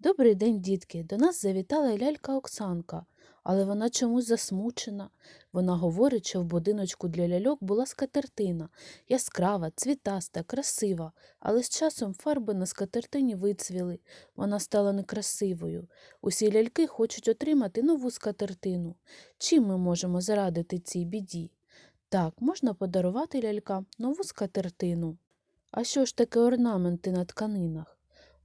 Добрий день, дітки. До нас завітала лялька Оксанка, але вона чомусь засмучена. Вона говорить, що в будиночку для ляльок була скатертина, яскрава, цвітаста, красива, але з часом фарби на скатертині вицвіли. Вона стала некрасивою. Усі ляльки хочуть отримати нову скатертину. Чим ми можемо зарадити цій біді? Так, можна подарувати лялькам нову скатертину. А що ж таке орнаменти на тканинах?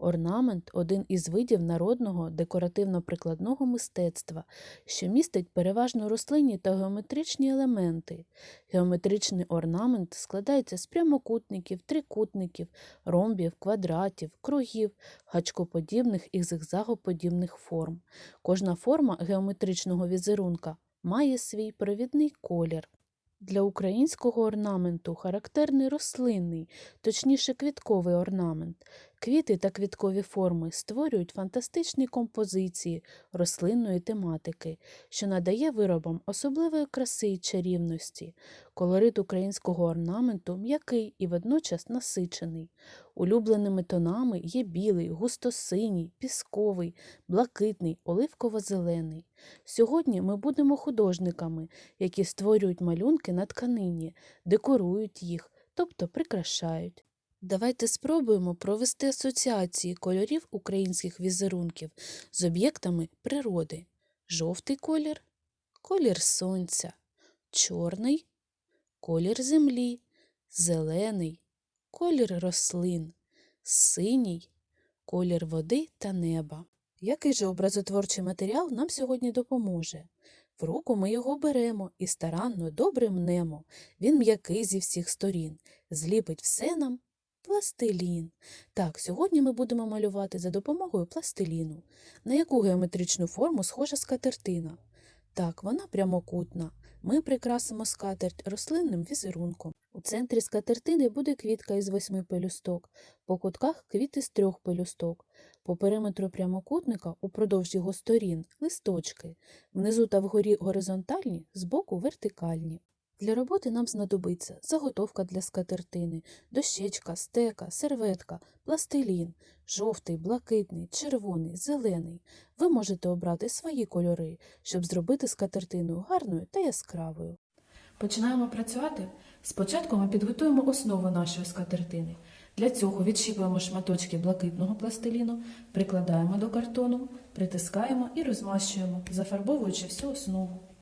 Орнамент один із видів народного декоративно-прикладного мистецтва, що містить переважно рослинні та геометричні елементи. Геометричний орнамент складається з прямокутників, трикутників, ромбів, квадратів, кругів, гачкоподібних і зигзагоподібних форм. Кожна форма геометричного візерунка має свій провідний колір. Для українського орнаменту характерний рослинний, точніше квітковий орнамент. Квіти та квіткові форми створюють фантастичні композиції рослинної тематики, що надає виробам особливої краси й чарівності. Колорит українського орнаменту м'який і водночас насичений. Улюбленими тонами є білий, густосиній, пісковий, блакитний, оливково-зелений. Сьогодні ми будемо художниками, які створюють малюнки на тканині, декорують їх, тобто прикрашають. Давайте спробуємо провести асоціації кольорів українських візерунків з об'єктами природи. Жовтий колір колір сонця, чорний колір землі, зелений колір рослин, синій колір води та неба. Який же образотворчий матеріал нам сьогодні допоможе? В руку ми його беремо і старанно добре мнемо. Він м'який зі всіх сторін, зліпить все нам Пластилін. Так, сьогодні ми будемо малювати за допомогою пластиліну. На яку геометричну форму схожа скатертина? Так, вона прямокутна. Ми прикрасимо скатерть рослинним візерунком. У центрі скатертини буде квітка із восьми пелюсток, по кутках квіти з трьох пелюсток. По периметру прямокутника упродовж його сторін листочки, внизу та вгорі горизонтальні, збоку вертикальні. Для роботи нам знадобиться заготовка для скатертини, дощечка, стека, серветка, пластилін, жовтий, блакитний, червоний, зелений. Ви можете обрати свої кольори, щоб зробити скатертину гарною та яскравою. Починаємо працювати. Спочатку ми підготуємо основу нашої скатертини. Для цього відщіпуємо шматочки блакитного пластиліну, прикладаємо до картону, притискаємо і розмащуємо, зафарбовуючи всю основу.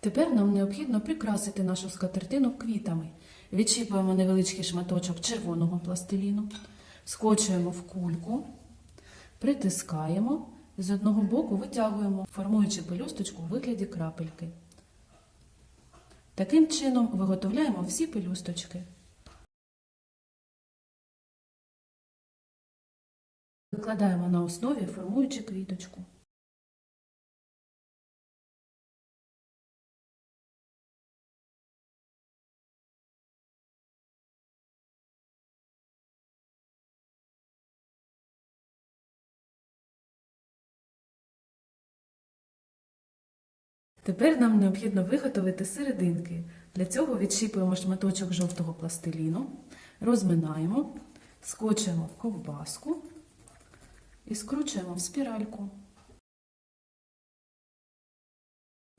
Тепер нам необхідно прикрасити нашу скатертину квітами. Відчіпуємо невеличкий шматочок червоного пластиліну, скочуємо в кульку, притискаємо з одного боку витягуємо, формуючи пелюсточку у вигляді крапельки. Таким чином виготовляємо всі пелюсточки. Викладаємо на основі, формуючи квіточку. Тепер нам необхідно виготовити серединки. Для цього відщіпуємо шматочок жовтого пластиліну, розминаємо, скочуємо в ковбаску і скручуємо в спіральку.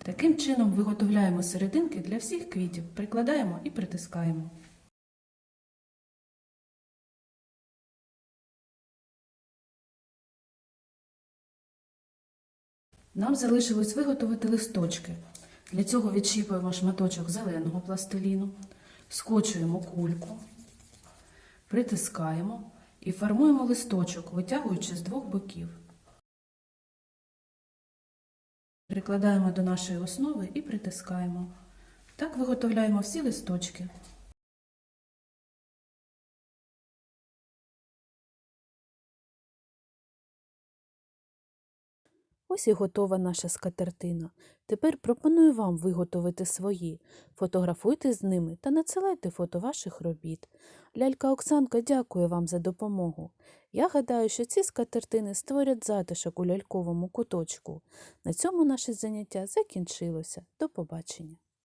Таким чином виготовляємо серединки для всіх квітів, прикладаємо і притискаємо. Нам залишилось виготовити листочки. Для цього відщіпуємо шматочок зеленого пластиліну, скочуємо кульку, притискаємо і формуємо листочок, витягуючи з двох боків. Прикладаємо до нашої основи і притискаємо. Так виготовляємо всі листочки. Ось і готова наша скатертина. Тепер пропоную вам виготовити свої. Фотографуйте з ними та надсилайте фото ваших робіт. Лялька Оксанка дякує вам за допомогу. Я гадаю, що ці скатертини створять затишок у ляльковому куточку. На цьому наше заняття закінчилося. До побачення.